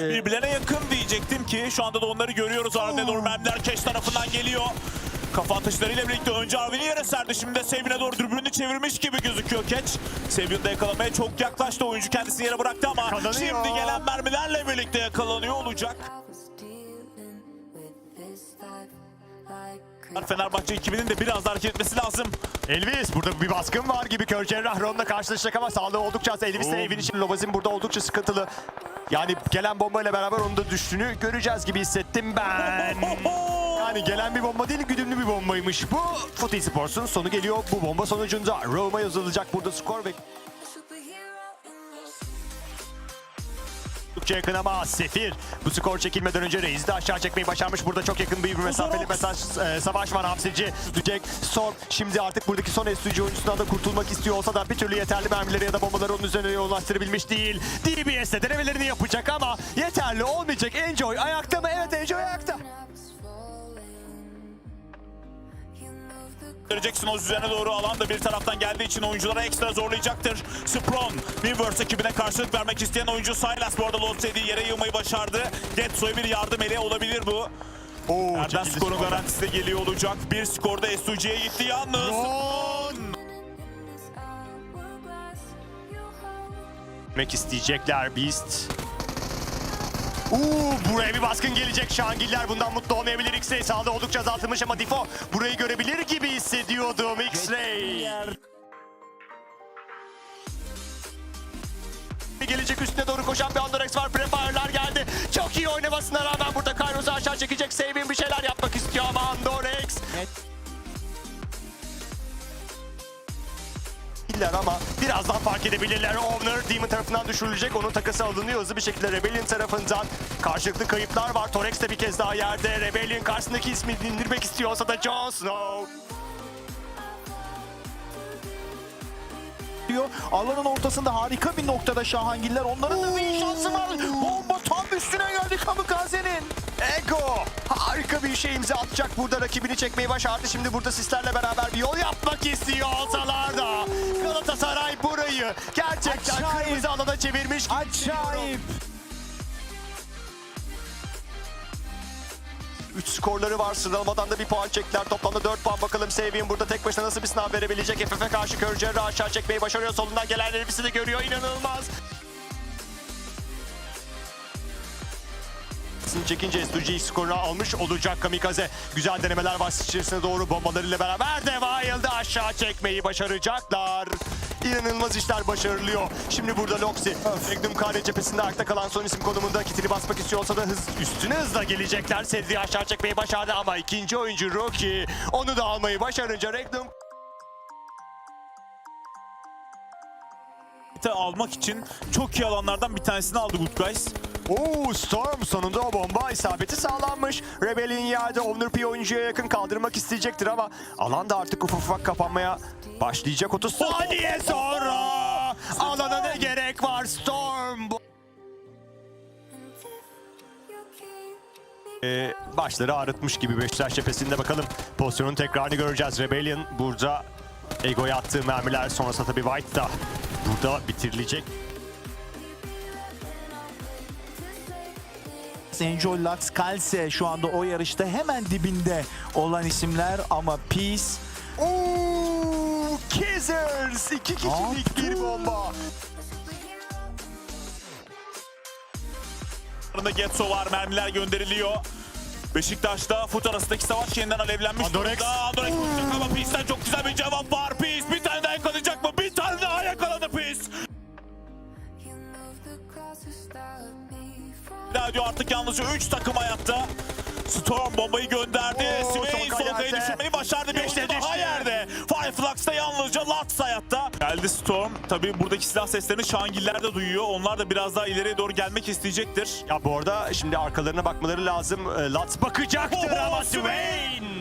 Ee, Birbirlerine yakın diyecektim ki şu anda da onları görüyoruz. Arne doğru mermiler Keş tarafından geliyor. Kafa atışlarıyla birlikte önce Arvin'i yere serdi. Şimdi de Sevin'e doğru dürbününü çevirmiş gibi gözüküyor Keç. Sevin de yakalamaya çok yaklaştı. Oyuncu kendisini yere bıraktı ama Yakalanıyor. şimdi gelen mermilerle birlikte yakalanıyor olacak. Fenerbahçe ekibinin de biraz daha hareket etmesi lazım. Elvis burada bir baskın var gibi Kör Cerrah Rom'la karşılaşacak ama sağlığı oldukça az. Elvis de evin için Lobazin burada oldukça sıkıntılı. Yani gelen bombayla beraber onun da düştüğünü göreceğiz gibi hissettim ben. Yani gelen bir bomba değil güdümlü bir bombaymış. Bu Footy Sports'un sonu geliyor. Bu bomba sonucunda Roma yazılacak burada skor ve oldukça yakın ama Sefir bu skor çekilmeden önce Reis'i de aşağı çekmeyi başarmış. Burada çok yakın bir mesafeli mesaj e, savaş var hamsici. Dücek son şimdi artık buradaki son SUG oyuncusundan da kurtulmak istiyor olsa da bir türlü yeterli mermileri ya da bombaları onun üzerine yoğunlaştırabilmiş değil. DBS de denemelerini yapacak ama yeterli olmayacak. Enjoy ayakta mı? Evet Enjoy ayakta. Göreceksin o üzerine doğru alan da bir taraftan geldiği için oyunculara ekstra zorlayacaktır. Spron, Weverse ekibine karşılık vermek isteyen oyuncu Silas bu arada Lotsedi'yi yere yığmayı başardı. Getso'ya bir yardım eli olabilir bu. Oo, çekildi skorun garantisi de geliyor olacak. Bir skorda SUG'ye gitti yalnız. Ron! isteyecekler Beast. Uuu buraya bir baskın gelecek. Şangiller bundan mutlu olmayabilir. X-Ray sağlığı oldukça azaltılmış ama Difo burayı görebilir gibi hissediyordum X-Ray. Gelecek üstüne doğru koşan bir Andorex var. Prefire'lar geldi. Çok iyi oynamasına rağmen burada Kairos'u aşağı çekecek. Savin bir şeyler yapmak değiller ama birazdan fark edebilirler. Owner Demon tarafından düşürülecek. Onun takası alınıyor hızlı bir şekilde Rebellion tarafından. Karşılıklı kayıplar var. Torex de bir kez daha yerde. Rebellion karşısındaki ismi indirmek istiyorsa da Jon Snow. diyor. Alanın ortasında harika bir noktada Şahangiller. Onların da bir şansı var. Bomba üstüne geldi Kamikaze'nin. Ego harika bir şey imza atacak. Burada rakibini çekmeyi başardı. Şimdi burada sislerle beraber bir yol yapmak istiyor olsalar da. Galatasaray burayı gerçekten Acayip. kırmızı alana çevirmiş. Acayip. 3 skorları var. Sıralamadan da bir puan çektiler. Toplamda 4 puan. Bakalım Savin burada tek başına nasıl bir sınav verebilecek. FF'e karşı Kör Cerrah aşağı çekmeyi başarıyor. Solundan gelen Elvis'i de görüyor. İnanılmaz. Çekince S2G skorunu almış olacak Kamikaze. Güzel denemeler var içerisine doğru bombalarıyla beraber de Wild'ı aşağı çekmeyi başaracaklar. İnanılmaz işler başarılıyor. Şimdi burada Loxi, Magnum Kare cephesinde ayakta kalan son isim konumunda kitili basmak istiyorsa da hız, üstüne hızla gelecekler. Sedri'yi aşağı çekmeyi başardı ama ikinci oyuncu Rocky onu da almayı başarınca Magnum Te almak için çok iyi alanlardan bir tanesini aldı Good Guys. Oo Storm sonunda o bomba isabeti sağlanmış. Rebellion yerde Owner P oyuncuya yakın kaldırmak isteyecektir ama alan da artık ufak ufak kapanmaya başlayacak 30 saniye sonra. Alana ne gerek var Storm? Ee, başları ağrıtmış gibi Beşiktaş cephesinde bakalım. Pozisyonun tekrarını göreceğiz. Rebellion burada Ego'ya attığı mermiler sonrasında tabii White da burada bitirilecek. Enjoy Lux Kalse şu anda o yarışta hemen dibinde olan isimler ama Peace Oo, Kizzers! iki kişilik bir bomba. Arasında Getso var. Mermiler gönderiliyor. Beşiktaş'ta fut arasındaki savaş yeniden alevlenmiş Andorex. durumda. Vuracak ama Peace'den çok güzel bir cevap var. Peace diyor artık yalnızca 3 takım hayatta. Storm bombayı gönderdi. Oo, Solkay Solkay'ı düşürmeyi başardı. Bir oyuncu daha yerde. Fireflux'ta yalnızca Lats hayatta. Geldi Storm. Tabii buradaki silah seslerini Şangiller de duyuyor. Onlar da biraz daha ileriye doğru gelmek isteyecektir. Ya bu arada şimdi arkalarına bakmaları lazım. Ee, Lats bakacaktır ama! Swain.